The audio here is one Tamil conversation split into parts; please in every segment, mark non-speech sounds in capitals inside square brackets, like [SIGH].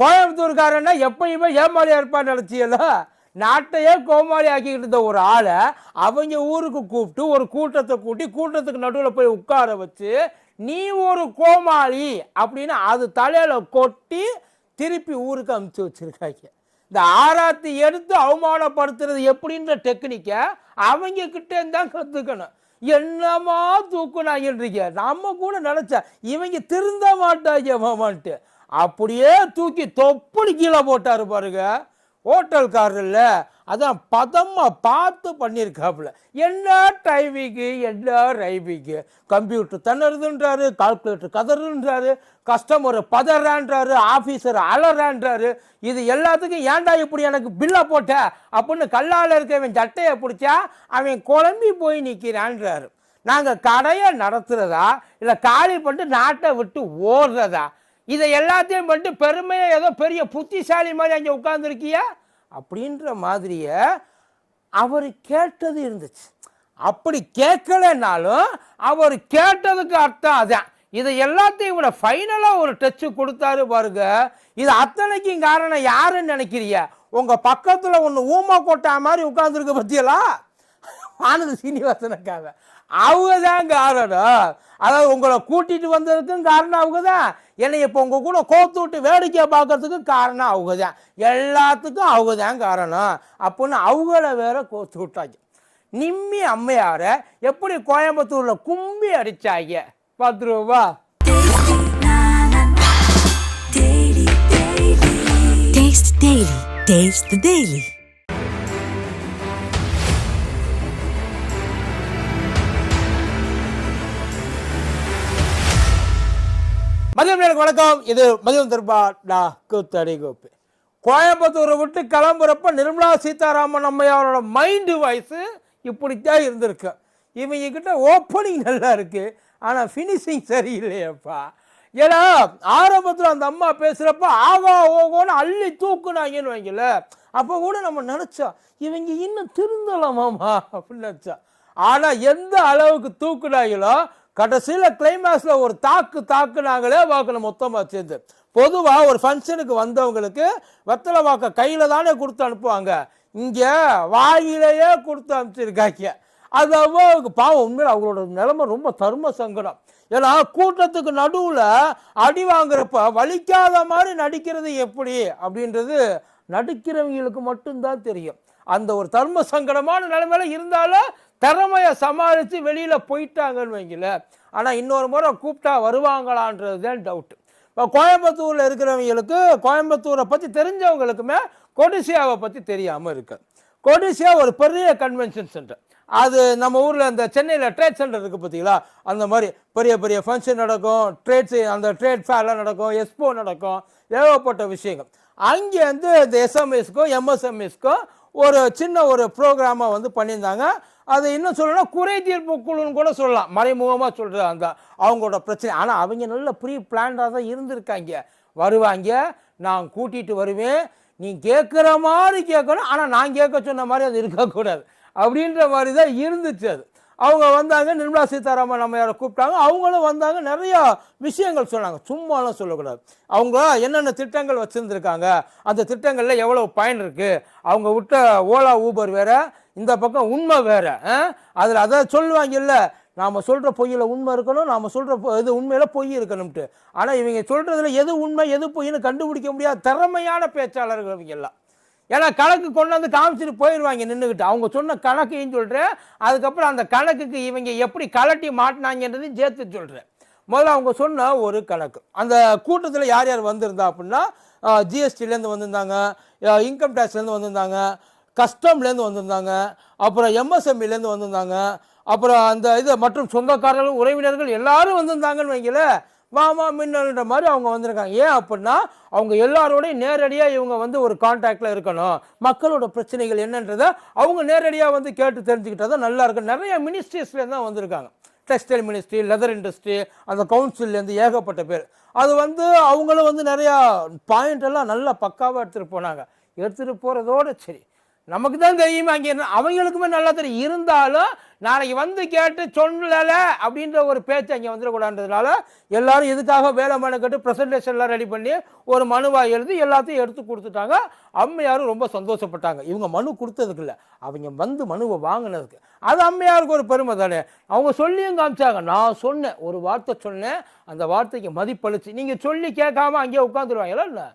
கோயம்புத்தூர்காரன்னா எப்பயுமே ஏமாளியா இருப்பான்னு நினச்சியெல்லாம் நாட்டையே கோமாளி ஆக்கிக்கிட்டு இருந்த ஒரு ஆளை அவங்க ஊருக்கு கூப்பிட்டு ஒரு கூட்டத்தை கூட்டி கூட்டத்துக்கு நடுவில் போய் உட்கார வச்சு நீ ஒரு கோமாளி அப்படின்னு அது தலையில் கொட்டி திருப்பி ஊருக்கு அமுச்சு வச்சுருக்காங்க. இந்த ஆராத்தி எடுத்து அவமானப்படுத்துறது எப்படின்ற டெக்னிக்கை அவங்க கிட்டே தான் கற்றுக்கணும் என்னமா தூக்குனாங்கன்றீங்க? நம்ம கூட நினச்சா இவங்க திருந்த மாட்டாங்க மாமான்ட்டு. அப்படியே தூக்கி தொப்புடி கீழே போட்டார் பாருங்க. ஹோட்டல்காரர்ல அதான் பதமாக பார்த்து பண்ணியிருக்காப்புல என்ன டைமிங்கு என்ன ரைமிங்கு கம்ப்யூட்டர் தண்ணறுதுன்றாரு கால்குலேட்டர் கதறுன்றாரு கஸ்டமர் பதறான்றாரு ஆஃபீஸர் அலறான்றாரு. இது எல்லாத்துக்கும் ஏன்டா இப்படி எனக்கு பில்லை போட்ட? அப்படின்னு கல்லால் இருக்கவன் சட்டையை பிடிச்சா அவன் குழம்பி போய் நிற்கிறான்றாரு நாங்கள் கடையை நடத்துகிறதா இல்லை காலி பண்ணிட்டு நாட்டை விட்டு ஓடுறதா? இதை எல்லாத்தையும் பண்ணிட்டு பெருமையாக ஏதோ பெரிய புத்திசாலி மாதிரி அங்கே உட்காந்துருக்கியா அப்படின்ற மாதிரியே அவர் கேட்டது இருந்துச்சு. அப்படி கேட்கலைன்னாலும் அவர் கேட்டதுக்கு அர்த்தம் அதான். இதை எல்லாத்தையும் விட ஃபைனலாக ஒரு டச்சு கொடுத்தாரு பாருங்க. இது அத்தனைக்கும் காரணம் யாருன்னு நினைக்கிறீங்க உங்கள் பக்கத்தில் ஒன்று ஊமா கொட்டா மாதிரி உட்காந்துருக்க பற்றியலா ஆனது [LAUGHS] சீனிவாசனுக்காக அவங்க தான் காரணம். அதாவது உங்களை கூட்டிட்டு வந்ததுக்கும் காரணம் அவங்க தான் என்னை இப்போ உங்கள் கூட கோத்து விட்டு வேடிக்கை பார்க்கறதுக்கும் காரணம் அவங்க தான் எல்லாத்துக்கும் அவங்க தான் காரணம். அப்படின்னு அவங்கள வேற கோத்து விட்டாங்க. நிம்மி அம்மையாரை எப்படி கோயம்புத்தூரில் கும்பி அடிச்சாங்க. பத்து ரூபா Taste Daily. வணக்கம். இது மதியம் திருப்பா டா கூத்தடி கோப்பு. கோயம்புத்தூரை விட்டு கிளம்புறப்ப நிர்மலா சீதாராமன் அம்மையாரோட மைண்டு வாய்ஸு இப்படித்தான் இருந்திருக்கு. இவங்கக்கிட்ட ஓப்பனிங் நல்லா இருக்குது ஆனால் ஃபினிஷிங் சரியில்லையப்பா. ஏன்னா ஆரம்பத்தில் அந்த அம்மா பேசுகிறப்ப ஆகா ஓகோன்னு அள்ளி தூக்குனாங்கன்னு வைங்கள அப்போ கூட நம்ம நினச்சோம் இவங்க இன்னும் திருந்தலாமாம்மா? அப்படின்னு நினச்சா. ஆனால் எந்த அளவுக்கு தூக்குனாங்களோ கடைசியில் கிளைமேக்ஸில் ஒரு தாக்கு தாக்குனாங்களே பார்க்கணும் மொத்தமாக சேர்ந்து. பொதுவாக ஒரு ஃபங்க்ஷனுக்கு வந்தவங்களுக்கு வெத்தலை வாக்கை கையில் தானே கொடுத்து அனுப்புவாங்க. இங்கே வாயிலேயே கொடுத்து அனுப்பிச்சிருக்காங்க. அது அவ்வளவுக்கு பாவம். உண்மையில் அவங்களோட நிலைமை ரொம்ப தர்ம சங்கடம். ஏன்னா கூட்டத்துக்கு நடுவில் அடி வாங்குறப்ப வலிக்காத மாதிரி நடிக்கிறது எப்படி? அப்படின்றது நடிக்கிறவங்களுக்கு மட்டும்தான் தெரியும். அந்த ஒரு தர்ம சங்கடமான நிலைமையில இருந்தாலும் திறமையை சமாளித்து வெளியில் போயிட்டாங்கன்னு வைங்கள ஆனால் இன்னொரு முறை கூப்பிட்டா வருவாங்களான்றது தான் டவுட்டு இப்போ கோயம்புத்தூரில் இருக்கிறவங்களுக்கு கோயம்புத்தூரை பற்றி தெரிஞ்சவங்களுக்குமே கொடிசியாவை பற்றி தெரியாமல் இருக்குது கொடிசியா ஒரு பெரிய கன்வென்ஷன் சென்டர் அது நம்ம ஊரில் இந்த சென்னையில் ட்ரேட் சென்டர் இருக்குது பார்த்தீங்களா அந்த மாதிரி பெரிய பெரிய ஃபங்க்ஷன் நடக்கும் ட்ரேட்ஸ் அந்த ட்ரேட் ஃபேர்லாம் நடக்கும் எக்ஸ்போ நடக்கும் ஏகப்பட்ட விஷயங்கள். அங்கேருந்து இந்த எஸ்எம்எஸ்க்கும் எம்எஸ்எம்எஸ்க்கும் ஒரு சின்ன ஒரு ப்ரோக்ராமை வந்து பண்ணியிருந்தாங்க. அது இன்னும் சொல்லணும்னா குறை தீர்ப்பு குழுன்னு கூட சொல்லலாம். மறைமுகமாக சொல்கிற அந்த அவங்களோட பிரச்சனை. ஆனால் அவங்க நல்ல ப்ரீ பிளான்டாக தான் இருந்திருக்காங்க. வருவாங்க. நான் கூட்டிகிட்டு வருவேன். நீ கேட்குற மாதிரி கேட்கணும். ஆனால் நான் கேட்க சொன்ன மாதிரி அது இருக்கக்கூடாது. அப்படின்ற மாதிரி தான் இருந்துச்சு அது. அவங்க வந்தாங்க நிர்மலா சீதாராமன் அம்மையாரை கூப்பிட்டாங்க அவங்களும் வந்தாங்க நிறையா விஷயங்கள் சொன்னாங்க. சும்மாலாம் சொல்லக்கூடாது. அவங்க என்னென்ன திட்டங்கள் வச்சுருந்துருக்காங்க அந்த திட்டங்களில் எவ்வளோ பயன் இருக்குது அவங்க விட்ட ஓலா ஊபர் வேறு இந்த பக்கம் உண்மை வேற அதில் அதை சொல்லுவாங்கல்ல நாம் சொல்கிற பொய்யில் உண்மை இருக்கணும் நாம் சொல்கிற இது உண்மையில் பொய் இருக்கணும்ட்டு. ஆனால் இவங்க சொல்கிறதுல எது உண்மை எது பொய்ன்னு கண்டுபிடிக்க முடியாத திறமையான பேச்சாளர்கள் இவங்க எல்லாம். ஏன்னா கணக்கு கொண்டாந்து காமிச்சிட்டு போயிடுவாங்க நின்றுக்கிட்டு அவங்க சொன்ன கணக்கையும் சொல்கிறேன் அதுக்கப்புறம் அந்த கணக்குக்கு இவங்க எப்படி கலட்டி மாட்டினாங்கன்றதையும் சேர்த்து சொல்கிறேன் முதல்ல அவங்க சொன்ன ஒரு கணக்கு. அந்த கூட்டத்தில் யார் யார் வந்திருந்தா அப்படின்னா ஜிஎஸ்டிலேருந்து வந்திருந்தாங்க இன்கம் டேக்ஸ்லேருந்து வந்திருந்தாங்க கஸ்டம்லேருந்து வந்திருந்தாங்க அப்புறம் எம்எஸ்எம்இலேருந்து வந்திருந்தாங்க அப்புறம் அந்த இது மற்றும் சொந்தக்காரர்கள் உறவினர்கள் எல்லாரும் வந்திருந்தாங்கன்னு வைங்களேன் வா மாமா மின்னல்ன்ற மாதிரி அவங்க வந்திருக்காங்க. ஏன் அப்படின்னா அவங்க எல்லாரோடையும் நேரடியாக இவங்க வந்து ஒரு கான்டாக்டில் இருக்கணும். மக்களோட பிரச்சனைகள் என்னன்றதை அவங்க நேரடியாக வந்து கேட்டு தெரிஞ்சுக்கிட்டா தான் நல்லா இருக்கும். நிறைய மினிஸ்ட்ரிஸ்லேருந்து தான் வந்திருக்காங்க. டெக்ஸ்டைல் மினிஸ்ட்ரி லெதர் இண்டஸ்ட்ரி அந்த கவுன்சில்லேருந்து ஏகப்பட்ட பேர். அது வந்து அவங்களும் வந்து நிறையா பாயிண்ட் எல்லாம் நல்லா பக்காவாக எடுத்துகிட்டு போனாங்க. எடுத்துகிட்டு போகிறதோட சரி. நமக்கு தான் தெரியுமே அங்கே அவங்களுக்குமே நல்லா தெரியும். இருந்தாலும் நாளைக்கு வந்து கேட்டு சொல்லலை அப்படின்ற ஒரு பேச்சு அங்கே வந்துடக்கூடாதுன்றதுனால எல்லாரும் இதுக்காக வேலை மனு கட்டு ப்ரெசன்டேஷன்லாம் ரெடி பண்ணி ஒரு மனுவாக எழுதி எல்லாத்தையும் எடுத்து கொடுத்துட்டாங்க. அம்மையாரும் ரொம்ப சந்தோஷப்பட்டாங்க. இவங்க மனு கொடுத்ததுக்கு இல்லை. அவங்க வந்து மனுவை வாங்கினதுக்கு. அது அம்மையாருக்கு ஒரு பெருமை தானே. அவங்க சொல்லியும் காமிச்சாங்க. நான் சொன்னேன். ஒரு வார்த்தை சொன்னேன். அந்த வார்த்தைக்கு மதிப்பளிச்சு. நீங்கள் சொல்லி கேட்காம அங்கேயே உட்காந்துருவாங்களா இல்லை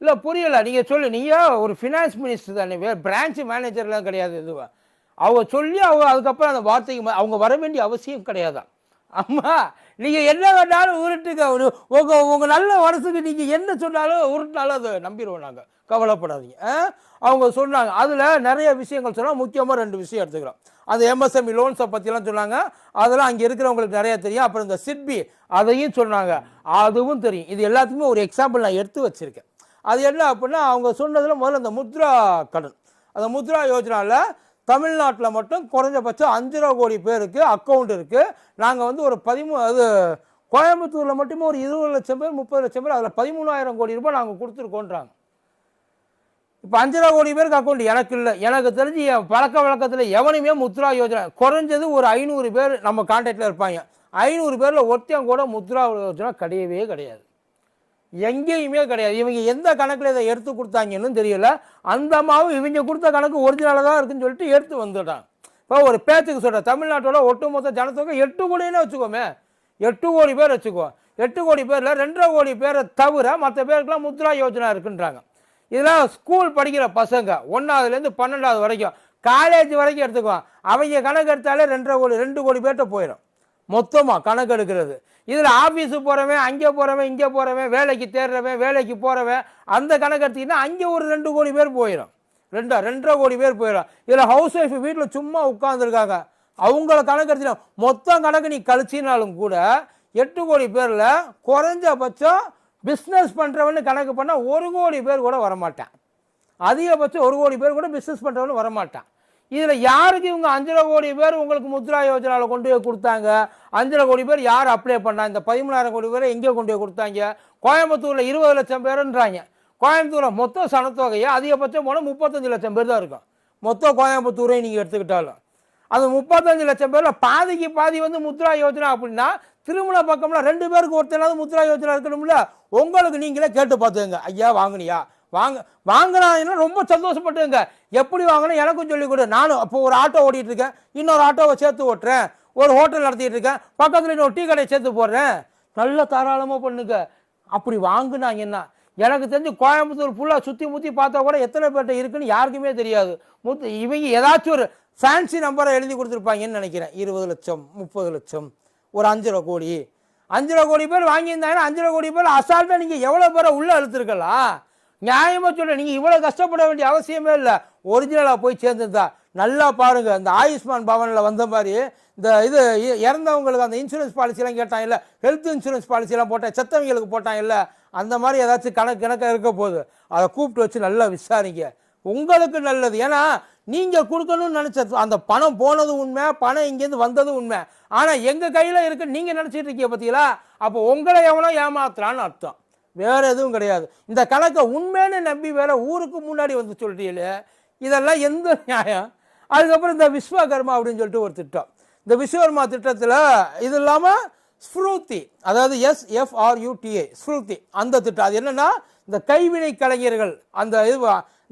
இல்லை புரியலை. நீங்கள் சொல்லு. நீயா? ஒரு ஃபினான்ஸ் மினிஸ்டர் தானே. வேறு பிரான்ச் மேனேஜர்லாம் கிடையாது இதுவா அவங்க சொல்லி அவங்க அதுக்கப்புறம் அந்த வார்த்தைக்கு அவங்க வர வேண்டிய அவசியம் கிடையாதான் அம்மா நீங்கள் என்ன வேணாலும் உருட்டுங்க. ஒரு உங்கள் உங்கள் நல்ல மனசுக்கு நீங்கள் என்ன சொன்னாலும் உருட்டினாலும் அதை நம்பிடுவோம் நாங்கள் கவலைப்படாதீங்க. அவங்க சொன்னாங்க. அதில் நிறைய விஷயங்கள் சொன்னால் முக்கியமாக ரெண்டு விஷயம் எடுத்துக்கிறோம். அந்த எம்எஸ்எம்இ லோன்ஸை பற்றிலாம் சொன்னாங்க. அதெல்லாம் அங்கே இருக்கிறவங்களுக்கு நிறைய தெரியும். அப்புறம் இந்த சிட்பி அதையும் சொன்னாங்க. அதுவும் தெரியும். இது எல்லாத்துக்குமே ஒரு எக்ஸாம்பிள் நான் எடுத்து வச்சுருக்கேன். அது என்ன அப்படின்னா அவங்க சொன்னதில் முதல்ல அந்த முத்ரா கடன். அந்த முத்ரா யோஜனாவில் தமிழ்நாட்டில் மட்டும் குறைஞ்சபட்சம் அஞ்சு ரூபா கோடி பேருக்கு அக்கௌண்ட் இருக்குது நாங்கள் வந்து ஒரு பதிமூ அது கோயம்புத்தூரில் மட்டுமே ஒரு இருபது லட்சம் பேர் முப்பது லட்சம் பேர் அதில் பதிமூணாயிரம் கோடி ரூபாய் நாங்கள் கொடுத்துருக்கோன்றாங்க. இப்போ அஞ்சு ரூபா கோடி பேருக்கு அக்கௌண்ட் எனக்கு இல்லை. எனக்கு தெரிஞ்சு என் பழக்க வழக்கத்தில் எவனையுமே முத்ரா யோஜனா குறைஞ்சது ஒரு ஐநூறு பேர் நம்ம கான்டாக்டில் இருப்பாங்க. ஐநூறு பேரில் ஒருத்தன் கூட முத்ரா யோஜனா கிடையவே கிடையாது. எங்கேயுமே கிடையாது. இவங்க எந்த கணக்கில் இதை எடுத்து கொடுத்தாங்கன்னு தெரியல. அந்த மாவு இவங்க கொடுத்த கணக்கு ஒரிஜினலாக தான் இருக்குன்னு சொல்லிட்டு எடுத்து வந்துட்டான். இப்போ ஒரு பேச்சுக்கு சொல்கிறேன் தமிழ்நாட்டோட ஒட்டுமொத்த ஜனத்தொகை எட்டு கோடினே வச்சுக்கோமே. எட்டு கோடி பேர் வச்சுக்கோ. எட்டு கோடி பேரில் ரெண்டரை கோடி பேரை தவிர மற்ற பேருக்குலாம் முத்ரா யோஜனா இருக்குன்றாங்க. இதெல்லாம் ஸ்கூல் படிக்கிற பசங்க ஒன்றாவதுலேருந்து பன்னெண்டாவது வரைக்கும் காலேஜ் வரைக்கும் எடுத்துக்குவான் அவங்க கணக்கு எடுத்தாலே ரெண்டரை கோடி ரெண்டு கோடி பேர்கிட்ட போயிடும். மொத்தமாக கணக்கு எடுக்கிறது. இதில் ஆஃபீஸுக்கு போகிறவன் அங்கே போகிறவன் இங்கே போகிறவன் வேலைக்கு தேடுறவன் வேலைக்கு போகிறவன் அந்த கணக்கு எடுத்திங்கன்னா அங்கே ஒரு ரெண்டு கோடி பேர் போயிடும். ரெண்டா ரெண்டரை கோடி பேர் போயிடும். இதில் ஹவுஸ் ஒய்ஃப் வீட்டில் சும்மா உட்காந்துருக்காங்க அவங்கள கணக்கு எடுத்தினா மொத்தம் கணக்கு நீ கழிச்சினாலும் கூட எட்டு கோடி பேரில் குறைஞ்சபட்சம் பிஸ்னஸ் பண்ணுறவன்னு கணக்கு பண்ணால் ஒரு கோடி பேர் கூட வரமாட்டேன். அதிகபட்சம் ஒரு கோடி பேர் கூட பிஸ்னஸ் பண்ணுறவனு வரமாட்டான். இதில் யாருக்கு இவங்க அஞ்சரை கோடி பேர் உங்களுக்கு முத்ரா யோஜனாவில் கொண்டு போய் கொடுத்தாங்க? அஞ்சரை கோடி பேர் யார் அப்ளை பண்ணாங்க இந்த பதிமூணாயிரம் கோடி பேரை எங்கே கொண்டு போய் கொடுத்தாங்க? கோயம்புத்தூரில் இருபது லட்சம் பேருன்றாங்க. கோயம்புத்தூரில் மொத்த சனத்தொகையை அதிகபட்சம் போனால் முப்பத்தஞ்சு லட்சம் பேர் தான் இருக்கும். மொத்த கோயம்புத்தூரையும் நீங்கள் எடுத்துக்கிட்டாலும். அந்த முப்பத்தஞ்சு லட்சம் பேரில் பாதிக்கு பாதி வந்து முத்ரா யோஜனா அப்படின்னா திருமண பக்கம்லாம் ரெண்டு பேருக்கு ஒருத்தனாவது முத்ரா யோஜனா இருக்கணும்ல? உங்களுக்கு நீங்களே கேட்டு பார்த்துங்க ஐயா வாங்குனியா? வாங்க வாங்கினாங்கன்னா ரொம்ப சந்தோஷப்பட்டுங்க எப்படி வாங்கினா எனக்கும் சொல்லி கொடு. நானும் இப்போ ஒரு ஆட்டோ ஓட்டிகிட்டு இருக்கேன் இன்னொரு ஆட்டோவை சேர்த்து ஓட்டுறேன். ஒரு ஹோட்டல் நடத்திட்டு இருக்கேன் பக்கத்தில் இன்னொரு டீ கடையை சேர்த்து போடுறேன். நல்ல தாராளமாக பண்ணுங்க. அப்படி வாங்கினாங்கன்னா எனக்கு தெரிஞ்சு கோயம்புத்தூர் ஃபுல்லாக சுற்றி முற்றி பார்த்தா கூட எத்தனை பேர்ட்ட இருக்குன்னு யாருக்குமே தெரியாது. முத்து இவங்க ஏதாச்சும் ஒரு ஃபேன்சி நம்பரை எழுதி கொடுத்துருப்பாங்கன்னு நினைக்கிறேன். இருபது லட்சம் முப்பது லட்சம் ஒரு அஞ்சரை கோடி. அஞ்சரை கோடி பேர் வாங்கியிருந்தாங்கன்னா அஞ்சரை கோடி பேர் அசால்ட்டாக நீங்கள் எவ்வளோ பேரை உள்ளே இழுத்துருக்கலாம்? நியாயமாக சொல்ல நீங்கள் இவ்வளோ கஷ்டப்பட வேண்டிய அவசியமே இல்லை. ஒரிஜினலாக போய் சேர்ந்துருந்தா. நல்லா பாருங்கள் இந்த ஆயுஷ்மான் பவனில் வந்த மாதிரி இந்த இது இறந்தவங்களுக்கு அந்த இன்சூரன்ஸ் பாலிசிலாம் கேட்டான் இல்லை. ஹெல்த் இன்சூரன்ஸ் பாலிசிலாம் போட்டேன். செத்தவங்களுக்கு போட்டான் இல்லை. அந்த மாதிரி ஏதாச்சும் கணக்கு கணக்காக இருக்க போகுது. அதை கூப்பிட்டு வச்சு நல்லா விசாரிங்க. உங்களுக்கு நல்லது. ஏன்னா நீங்கள் கொடுக்கணும்னு நினச்ச அந்த பணம் போனது உண்மை பணம் இங்கேருந்து வந்தது உண்மை. ஆனால் எங்கள் கையில் இருக்கு நீங்கள் நினச்சிட்டு இருக்கீங்க பார்த்தீங்களா அப்போ உங்களை எவனோ ஏமாத்துறான்னு அர்த்தம். வேற எதுவும் கிடையாது. இந்த கணக்கை உண்மைன்னு நம்பி வேற ஊருக்கு முன்னாடி வந்து சொல்கிறீங்களே இதெல்லாம் எந்த நியாயம்? அதுக்கப்புறம் இந்த விஸ்வகர்மா அப்படின்னு சொல்லிட்டு ஒரு திட்டம். இந்த விஸ்வகர்மா திட்டத்தில் இது இல்லாமல் ஸ்ஃப்ரூத்தி அதாவது எஸ் எஃப்ஆர்யூடிஏ ஸ்ஃப்ரூத்தி அந்த திட்டம். அது என்னென்னா இந்த கைவினை கலைஞர்கள் அந்த இது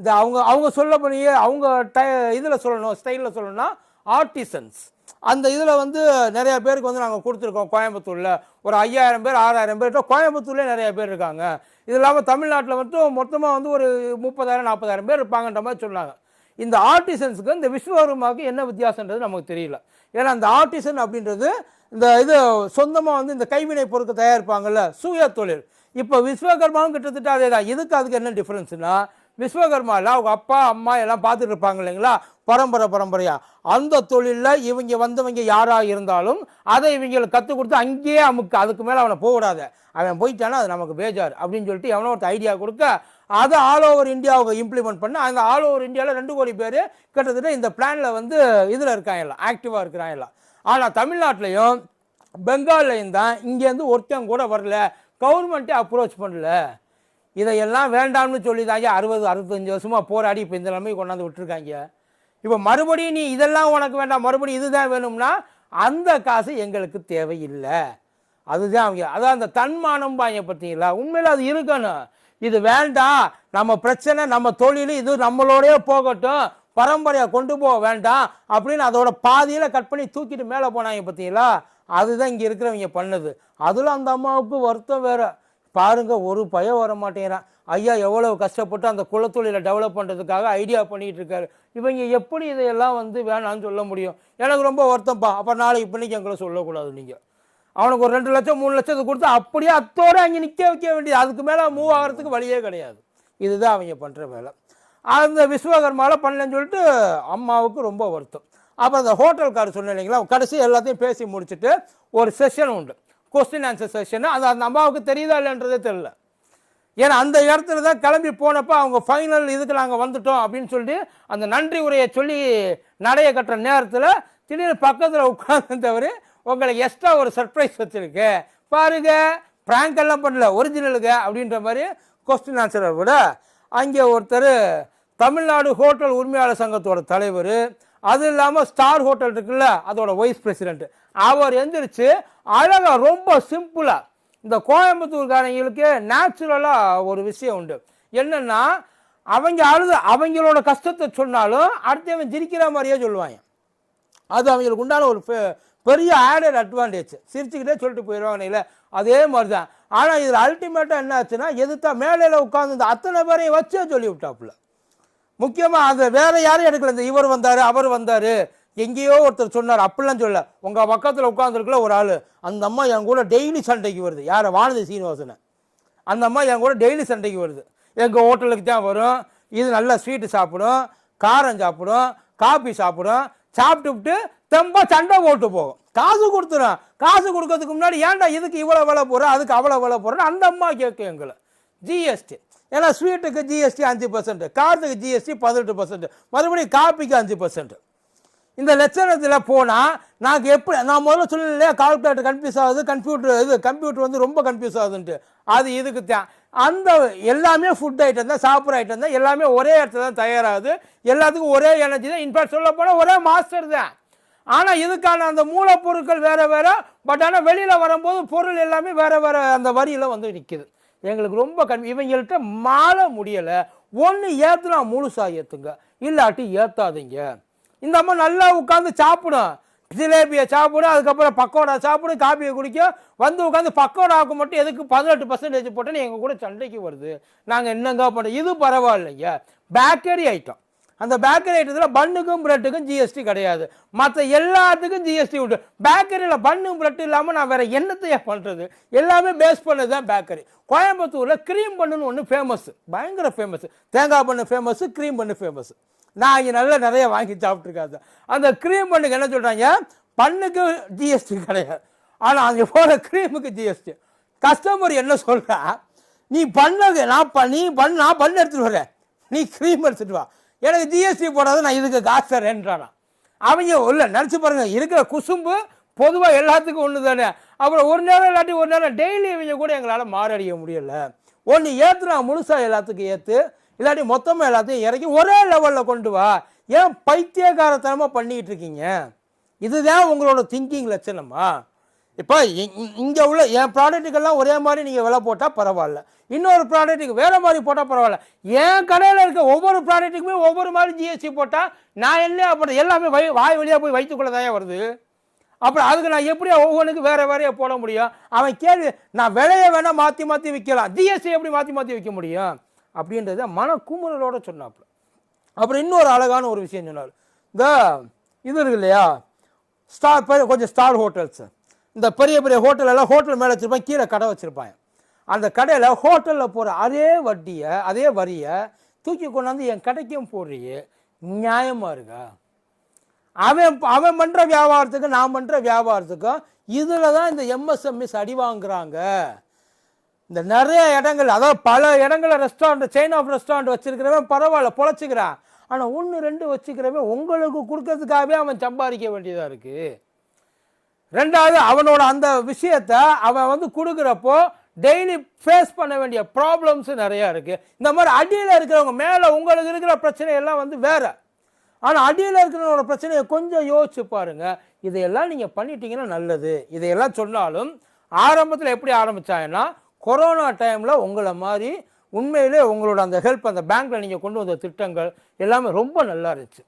இந்த அவங்க அவங்க சொல்லப்படியே அவங்க டை இதில் சொல்லணும் ஸ்டைலில் சொல்லணும்னா ஆர்டிசன்ஸ். அந்த இதில் வந்து நிறைய பேருக்கு வந்து நாங்கள் கொடுத்துருக்கோம். கோயம்புத்தூரில் ஒரு ஐயாயிரம் பேர் ஆறாயிரம் பேர். கோயம்புத்தூர்லேயே நிறைய பேர் இருக்காங்க. இது இல்லாமல் தமிழ்நாட்டில் மட்டும் மொத்தமாக வந்து ஒரு முப்பதாயிரம் நாற்பதாயிரம் பேர் இருப்பாங்கன்ற மாதிரி சொன்னாங்க. இந்த ஆர்டிசன்ஸுக்கு இந்த விஸ்வகர்மாவுக்கு என்ன வித்தியாசன்றது நமக்கு தெரியல. ஏன்னா அந்த ஆர்டிசன் அப்படின்றது இந்த இது சொந்தமாக வந்து இந்த கைவினை பொருட்கள் தயாரிப்பாங்கல்ல சுய தொழில் இப்போ விஸ்வகர்மாவும் கிட்டத்தட்ட அதே தான் இதுக்கு அதுக்கு என்ன டிஃப்ரென்ஸுனால் விஸ்வகர்மாவில் அவங்க அப்பா அம்மா எல்லாம் பார்த்துட்டு இருப்பாங்க இல்லைங்களா? பரம்பரை பரம்பரையாக அந்த தொழிலில் இவங்க வந்தவங்க யாராக இருந்தாலும் அதை இவங்களுக்கு கற்றுக் கொடுத்து அங்கேயே அமுக்கு அதுக்கு மேலே அவனை போகக்கூடாது. அவன் போயிட்டானா அது நமக்கு பேஜார் அப்படின்னு சொல்லிட்டு எவனோ ஒருத்த ஐடியா கொடுக்க அதை ஆல் ஓவர் இந்தியாவுக்கு இம்ப்ளிமெண்ட் பண்ண அந்த ஆல் ஓவர் இந்தியாவில் ரெண்டு கோடி பேர் கிட்டத்தட்ட இந்த பிளானில் வந்து இதில் இருக்காங்கல்ல ஆக்டிவாக இருக்கிறாங்கல்ல ஆனால் தமிழ்நாட்டிலையும் பெங்கால்லையும் தான் இங்கேருந்து ஒருத்தன் கூட வரல கவர்மெண்ட்டே அப்ரோச் பண்ணல. இதையெல்லாம் வேண்டாம்னு சொல்லி தாங்க அறுபது அறுபத்தஞ்சு வருஷமாக போராடி இப்போ இந்த நிலைமை கொண்டாந்து விட்டுருக்காங்க. இப்போ மறுபடியும் நீ இதெல்லாம் உனக்கு வேண்டாம் மறுபடியும் இதுதான் வேணும்னா அந்த காசு எங்களுக்கு தேவையில்லை. அதுதான் அவங்க அதான் அந்த தன்மானம் பாங்க பார்த்தீங்களா உண்மையில் அது இருக்கணும். இது வேண்டாம். நம்ம பிரச்சனை நம்ம தொழில் இது நம்மளோடய போகட்டும். பரம்பரையாக கொண்டு போக வேண்டாம் அப்படின்னு அதோட பாதியில் கட் பண்ணி தூக்கிட்டு மேலே போனாங்க பார்த்தீங்களா அதுதான் இங்கே இருக்கிறவங்க பண்ணது. அதில் அந்த அம்மாவுக்கு வருத்தம் வேற. பாருங்க ஒரு பயம் வர மாட்டேங்கிறான் ஐயா எவ்வளோ கஷ்டப்பட்டு அந்த குளத்தொழிலை டெவலப் பண்ணுறதுக்காக ஐடியா பண்ணிகிட்டு இருக்காரு. இவங்க எப்படி இதையெல்லாம் வந்து வேணாம்னு சொல்ல முடியும்? எனக்கு ரொம்ப வருத்தம்ப்பா அப்போ நாளைக்கு பண்ணிக்கு எங்களை சொல்லக்கூடாது நீங்கள் அவனுக்கு ஒரு ரெண்டு லட்சம் மூணு லட்சத்தை கொடுத்து அப்படியே அத்தோடு அங்கே நிற்க வைக்க வேண்டியது. அதுக்கு மேலே மூவ் ஆகிறதுக்கு வழியே கிடையாது. இதுதான் அவங்க பண்ணுற வேலை. அந்த விஸ்வகர்மாவில் பண்ணலன்னு சொல்லிட்டு அம்மாவுக்கு ரொம்ப வருத்தம். அப்போ அந்த ஹோட்டல்காரர் சொன்னேன் இல்லைங்களா? கடைசி எல்லாத்தையும் பேசி முடிச்சுட்டு ஒரு செஷன் உண்டு. கொஸ்டின் ஆன்சர் செஷன் அது அந்த அம்மாவுக்கு தெரியுதா இல்லைன்றதே தெரில ஏன்னா அந்த இடத்துல தான் கிளம்பி போனப்போ அவங்க ஃபைனல் இதுக்கு நாங்கள் வந்துட்டோம் அப்படின்னு சொல்லி அந்த நன்றி உரையை சொல்லி நடைய கட்டுற நேரத்தில் திடீர்னு பக்கத்தில் உட்கார்ந்தவர் உங்களுக்கு எக்ஸ்ட்ரா ஒரு சர்ப்ரைஸ் வச்சுருக்கு. பாருங்க ப்ராங்கெல்லாம் எல்லாம் பண்ணல ஒரிஜினலுங்க அப்படின்ற மாதிரி கொஸ்டின் ஆன்சரை விட அங்கே ஒருத்தர் தமிழ்நாடு ஹோட்டல் உரிமையாளர் சங்கத்தோட தலைவர் அது இல்லாமல் ஸ்டார் ஹோட்டல் இருக்குல்ல அதோட வைஸ் பிரசிடென்ட் அவர் எந்திரிச்சு அழகாக ரொம்ப சிம்பிளாக இந்த கோயம்புத்தூர்காரங்களுக்கு நேச்சுரலாக ஒரு விஷயம் உண்டு. என்னென்னா அவங்க அழுது அவங்களோட கஷ்டத்தை சொன்னாலும் அடுத்தவன் சிரிக்கிற மாதிரியே சொல்லுவாங்க. அது அவங்களுக்கு உண்டான ஒரு பெ- பெரிய ஆடட் அட்வான்டேஜ் சிரிச்சுக்கிட்டே சொல்லிட்டு போயிடுவாங்க இல்லை அதே மாதிரி தான் ஆனால் இதில் அல்டிமேட்டாக என்ன ஆச்சுன்னா எதிர்த்தா மேலையில் உட்காந்து இந்த அத்தனை பேரையும் வச்சே சொல்லி விட்டாப்புல. முக்கியமாக அது வேறு யாரும் எடுக்கல. இந்த இவர் வந்தார் அவர் வந்தார். எங்கேயோ ஒருத்தர் சொன்னார் அப்படிலாம் சொல்ல உங்கள் பக்கத்தில் உட்காந்துருக்குள்ள ஒரு ஆள். அந்த அம்மா என் கூட டெய்லி சண்டைக்கு வருது. யார்? வானதி சீனிவாசனை. அந்த அம்மா என் கூட டெய்லி சண்டைக்கு வருது. எங்கள் ஹோட்டலுக்கு தான் வரும். இது நல்லா ஸ்வீட்டு சாப்பிடும். காரம் சாப்பிடும். காபி சாப்பிடும். சாப்பிட்டுவிட்டு தெம்ப சண்டை போட்டு போகும். காசு கொடுத்துரும் காசு கொடுக்கறதுக்கு முன்னாடி ஏன்டா இதுக்கு இவ்வளோ விலை போடுற அதுக்கு அவ்வளோ விலை போடுறேன்னு அந்த அம்மா கேட்கும் எங்களை. ஜிஎஸ்டி ஏன்னா ஸ்வீட்டுக்கு ஜிஎஸ்டி அஞ்சு பர்சன்ட் காரத்துக்கு ஜிஎஸ்டி பதினெட்டு பர்சன்ட் மறுபடியும் காப்பிக்கு அஞ்சு பர்சன்ட் இந்த லட்சணத்தில் போனால் நாங்கள் எப்படி நான் முதல்ல சொல்லலையே கால்குலேட்டர் கன்ஃபியூஸ் ஆகுது கம்ப்யூட்டர் இது கம்ப்யூட்டர் வந்து ரொம்ப கன்ஃபியூஸ் ஆகுதுன்ட்டு. அது இதுக்கு தான். அந்த எல்லாமே ஃபுட் ஐட்டம் தான் சாப்பிட்ற ஐட்டம் தான் எல்லாமே ஒரே இடத்துல தான் தயாராகுது. எல்லாத்துக்கும் ஒரே எனர்ஜி தான். இன்ஃபேக்ட் சொல்ல போனால் ஒரே மாஸ்டர் தான். ஆனால் இதுக்கான அந்த மூலப்பொருட்கள் வேறு வேறு பட் ஆனால் வெளியில் வரும்போது பொருள் எல்லாமே வேறு வேறு அந்த வரியில் வந்து நிற்கிது எங்களுக்கு ரொம்ப கன் இவங்கள்ட்ட மாற முடியலை. ஒன்று ஏற்றுனா முழுசாக ஏற்றுங்க இல்லாட்டி ஏற்றாதீங்க இந்த அம்மா நல்லா உட்காந்து சாப்பிடும். ஜிலேபியை சாப்பிடும் அதுக்கப்புறம் பக்கோடா சாப்பிடும் காப்பியை குடிக்கும் வந்து உட்காந்து பக்கோடாவுக்கு மட்டும் எதுக்கு பதினெட்டு பர்சன்டேஜ் போட்டோன்னு எங்கள் கூட சண்டைக்கு வருது. நாங்கள் என்னங்க பண்ணுறோம் இது பரவாயில்லைங்க. பேக்கரி ஐட்டம் அந்த பேக்கரி ஐட்டத்தில் பன்னுக்கும் பிரெட்டுக்கும் ஜிஎஸ்டி கிடையாது. மற்ற எல்லாத்துக்கும் ஜிஎஸ்டி உண்டு. பேக்கரியில் பண்ணு பிரெட் இல்லாமல் நான் வேறு என்னத்தையே பண்ணுறது எல்லாமே பேஸ் பண்ணது தான் பேக்கரி கோயம்புத்தூரில் க்ரீம் பண்ணுன்னு ஒன்று ஃபேமஸ் பயங்கர ஃபேமஸ் தேங்காய் பண்ணு ஃபேமஸ் க்ரீம் பண்ணு ஃபேமஸ் நான் இங்கே நல்லா நிறைய வாங்கி சாப்பிட்ருக்காது அந்த க்ரீம் பண்ணுக்கு என்ன சொல்கிறாங்க பண்ணுக்கு ஜிஎஸ்டி கிடையாது. ஆனால் அங்கே போகிற க்ரீமுக்கு ஜிஎஸ்டி கஸ்டமர் என்ன சொல்கிறா நீ பண்ணது நான் ப- நீ பண்ண நான் பண்ண எடுத்துகிட்டு வரேன். நீ க்ரீம் எடுத்துகிட்டு வா. எனக்கு ஜிஎஸ்டி போடாத நான் இதுக்கு காசு தரேன்றானா அவங்க இல்லை நினச்சி பாருங்கள் இருக்கிற குசும்பு பொதுவாக எல்லாத்துக்கும் ஒன்று தானே. அப்புறம் ஒரு நேரம் இல்லாட்டி ஒரு நேரம் டெய்லி இவங்க கூட எங்களால் மாரடிக்க முடியல. ஒன்று ஏற்றுனா முழுசாக எல்லாத்துக்கும் ஏற்று இல்லாட்டி மொத்தமாக எல்லாத்தையும் இறக்கி ஒரே லெவலில் கொண்டு வா. ஏன் பைத்தியக்காரத்தனமாக பண்ணிக்கிட்டு இருக்கீங்க? இதுதான் உங்களோட திங்கிங் லட்சணமா? இப்போ இங்கே உள்ள என் ப்ராடக்ட்டுக்கெல்லாம் ஒரே மாதிரி நீங்கள் விலை போட்டால் பரவாயில்ல. இன்னொரு ப்ராடக்ட்டுக்கு வேறு மாதிரி போட்டால் பரவாயில்ல. என் கடையில் இருக்க ஒவ்வொரு ப்ராடக்ட்டுக்குமே ஒவ்வொரு மாதிரி ஜிஎஸ்டி போட்டால் நான் என்ன அப்புறம் எல்லாமே வை வாய் வழியாக போய் வயிற்றுக்குள்ளே தான் வருது? அப்புறம் அதுக்கு நான் எப்படி ஒவ்வொன்றுக்கு வேறு வேறையா போட முடியும்? அவன் கேள்வி நான் விலையை வேணால் மாற்றி மாற்றி விற்கலாம். ஜிஎஸ்டி எப்படி மாற்றி மாற்றி விற்க முடியும்? அப்படின்றத மன சொன்னாப்புல. அப்புறம் இன்னொரு அழகான ஒரு விஷயம் சொன்னார். இந்த இது இருக்கு இல்லையா? ஸ்டார் பெரிய கொஞ்சம் ஸ்டார் ஹோட்டல்ஸ். இந்த பெரிய பெரிய ஹோட்டலெல்லாம் எல்லாம் ஹோட்டல் மேலே வச்சுருப்பான் கீழே கடை வச்சுருப்பாங்க அந்த கடையில் ஹோட்டலில் போகிற அதே வட்டியை அதே வரியை தூக்கி கொண்டாந்து என் கடைக்கும் போடுறியே நியாயமாக இருக்கா? அவன் அவன் பண்ணுற வியாபாரத்துக்கும் நான் பண்ணுற வியாபாரத்துக்கும் இதில் தான் இந்த எம்எஸ்எம்எஸ் அடி வாங்குறாங்க. இந்த நிறைய இடங்கள் அதாவது பல இடங்களில் ரெஸ்டாரண்ட் செயின் ஆஃப் ரெஸ்டாரண்ட் வச்சுருக்கிறவன் பரவாயில்ல பொழைச்சிக்கிறான். ஆனால் ஒன்று ரெண்டு வச்சுக்கிறவன் உங்களுக்கு கொடுக்கறதுக்காகவே அவன் சம்பாதிக்க வேண்டியதாக இருக்குது ரெண்டாவது அவனோட அந்த விஷயத்த அவன் வந்து கொடுக்குறப்போ டெய்லி ஃபேஸ் பண்ண வேண்டிய ப்ராப்ளம்ஸு நிறையா இருக்குது இந்த மாதிரி அடியில் இருக்கிறவங்க மேலே உங்களுக்கு இருக்கிற பிரச்சனையெல்லாம் வந்து வேறு. ஆனால் அடியில் இருக்கிறவங்களோட பிரச்சனையை கொஞ்சம் யோசிச்சு பாருங்கள் இதையெல்லாம் நீங்கள் பண்ணிட்டீங்கன்னா நல்லது. இதையெல்லாம் சொன்னாலும் ஆரம்பத்தில் எப்படி ஆரம்பித்தாங்கன்னா கொரோனா டைமில் உங்களை மாதிரி உண்மையிலே உங்களோட அந்த ஹெல்ப் அந்த பேங்க்கில் நீங்கள் கொண்டு வந்த திட்டங்கள் எல்லாமே ரொம்ப நல்லா இருந்துச்சு.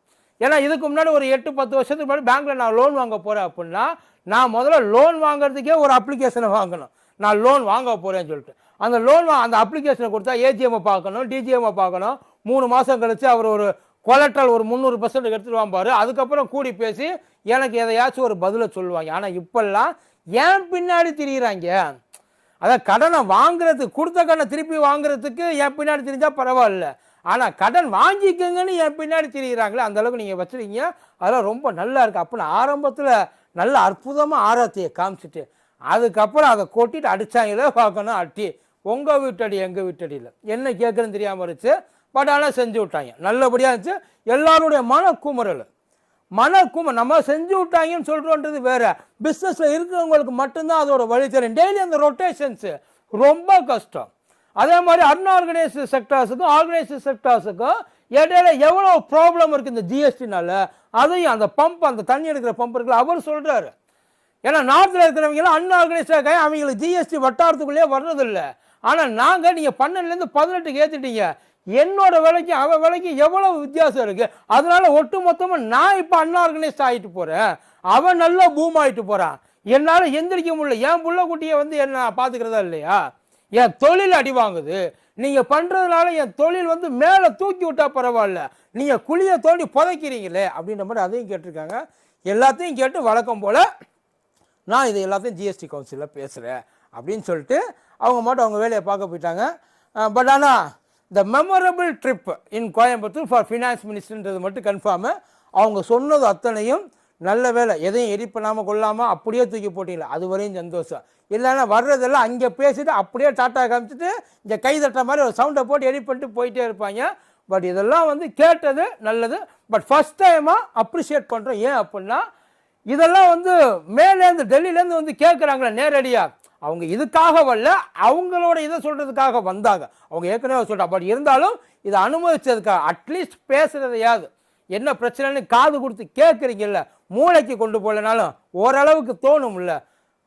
ஏன்னா இதுக்கு முன்னாடி ஒரு எட்டு பத்து வருஷத்துக்கு முன்னாடி பேங்க்கில் நான் லோன் வாங்க போகிறேன் அப்படின்னா நான் முதல்ல லோன் வாங்குறதுக்கே ஒரு அப்ளிகேஷனை வாங்கணும். நான் லோன் வாங்க போகிறேன்னு சொல்லிட்டு. அந்த லோன் வா அந்த அப்ளிகேஷனை கொடுத்தா ஏஜிஎம்மை பார்க்கணும் டிஜிஎம்மை பார்க்கணும். மூணு மாதம் கழித்து அவர் ஒரு கொலட்ரல் ஒரு முந்நூறு பர்சன்ட் எடுத்துகிட்டு வாம்பாரு. அதுக்கப்புறம் கூடி பேசி எனக்கு எதையாச்சும் ஒரு பதிலை சொல்லுவாங்க. ஆனால் இப்போல்லாம் ஏன் பின்னாடி திரியிறாங்க? அதான் கடனை வாங்குறதுக்கு கொடுத்த கடனை திருப்பி வாங்குறதுக்கு என் பின்னாடி தெரிஞ்சால் பரவாயில்ல. ஆனால் கடன் வாங்கிக்கங்கன்னு என் பின்னாடி திரியிறாங்களே அந்தளவுக்கு நீங்கள் வச்சுருக்கீங்க. அதெல்லாம் ரொம்ப நல்லா இருக்குது அப்படின்னு ஆரம்பத்தில் நல்ல அற்புதமாக ஆராத்தியை காமிச்சிட்டு அதுக்கப்புறம் அதை கொட்டிட்டு அடித்தாங்களே பார்க்கணும் அட்டி. உங்கள் வீட்டடி எங்கள் வீட்டடியில். என்ன கேட்குறேன்னு தெரியாமல் இருந்துச்சு. பட் ஆனால் செஞ்சு விட்டாங்க. நல்லபடியாக இருந்துச்சு. எல்லாருடைய மன குமுறல் மனக்கும் நம்ம செஞ்சு விட்டாங்கன்னு சொல்கிறோன்றது வேறு. பிஸ்னஸில் இருக்கிறவங்களுக்கு மட்டும்தான் அதோட வழி தெரியும். டெய்லி அந்த ரொட்டேஷன்ஸு ரொம்ப கஷ்டம். அதே மாதிரி அன்ஆர்கனைஸ்டு செக்டார்ஸுக்கும் ஆர்கனைஸ்டு செக்டார்ஸுக்கும் இடையில எவ்வளோ ப்ராப்ளம் இருக்குது இந்த ஜிஎஸ்டினால அதையும் அந்த பம்ப் அந்த தண்ணி எடுக்கிற பம்ப் இருக்குல்ல அவர் சொல்கிறாரு ஏன்னா நார்த்தில் இருக்கிறவங்களாம் அன்ஆர்கனைஸ்டாக அவங்களுக்கு ஜிஎஸ்டி வட்டாரத்துக்குள்ளேயே வர்றதில்லை. ஆனால் நாங்கள் நீங்கள் பன்னெண்டுலேருந்து பதினெட்டுக்கு ஏற்றிட்டீங்க என்னோட விலைக்கு அவன் விலைக்கு எவ்வளவு வித்தியாசம் இருக்குது அதனால ஒட்டு மொத்தமாக நான் இப்போ அன்ஆர்கனைஸ்ட் ஆகிட்டு போகிறேன் அவன் நல்லா பூம் ஆகிட்டு போகிறான் என்னால் எந்திரிக்க முடியல. என் புள்ள குட்டியை வந்து என்ன பார்த்துக்கிறதா இல்லையா? என் தொழில் அடி வாங்குது. நீங்கள் பண்ணுறதுனால என் தொழில் வந்து மேலே தூக்கி விட்டால் பரவாயில்ல. நீங்கள் குழியை தோண்டி புதைக்கிறீங்களே அப்படின்ற மாதிரி அதையும் கேட்டிருக்காங்க. எல்லாத்தையும் கேட்டு வழக்கம் போல் நான் இது எல்லாத்தையும் ஜிஎஸ்டி கவுன்சிலில் பேசுகிறேன் அப்படின்னு சொல்லிட்டு அவங்க மட்டும் அவங்க வேலையை பார்க்க போயிட்டாங்க. பட் ஆனால் the memorable trip in Coimbatore for finance மினிஸ்டர்ன்றது மட்டும் கன்ஃபார்மு அவங்க சொன்னது அத்தனையும் நல்ல வேலை எதையும் எரி பண்ணாமல் கொள்ளாமல் அப்படியே தூக்கி போட்டீங்களா? அது வரையும் சந்தோஷம். இல்லைன்னா வர்றதெல்லாம் அங்கே பேசிட்டு அப்படியே டாட்டா காமிச்சிட்டு இங்கே கை தட்டுற மாதிரி ஒரு சவுண்டை போட்டு எடிட் பண்ணிட்டு போயிட்டே இருப்பாங்க. பட் இதெல்லாம் வந்து கேட்டது நல்லது. பட் ஃபஸ்ட் டைமாக அப்ரிஷியேட் பண்ணுறோம் ஏன் அப்படின்னா இதெல்லாம் வந்து மேலேருந்து டெல்லியிலேருந்து வந்து கேட்குறாங்களே நேரடியாக அவங்க இதுக்காக வரல அவங்களோட இதை சொல்கிறதுக்காக வந்தாங்க அவங்க ஏற்கனவே சொல்லிட்டா பட் இருந்தாலும் இதை அனுமதிச்சதுக்காக அட்லீஸ்ட் பேசுகிறதையாவது என்ன பிரச்சனைன்னு காது கொடுத்து கேட்குறீங்கல்ல மூளைக்கு கொண்டு போகலனாலும் ஓரளவுக்கு தோணும்ல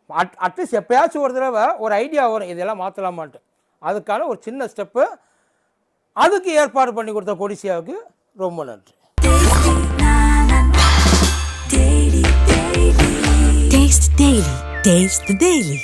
அட் அட்லீஸ்ட் எப்பயாச்சும் ஒரு தடவை ஒரு ஐடியா வரும் இதெல்லாம் மாற்றலாமான்ட்டு அதுக்கான ஒரு சின்ன ஸ்டெப்பு அதுக்கு ஏற்பாடு பண்ணி கொடுத்த கொடிசியாவுக்கு ரொம்ப நன்றி Taste Daily. Taste the Daily.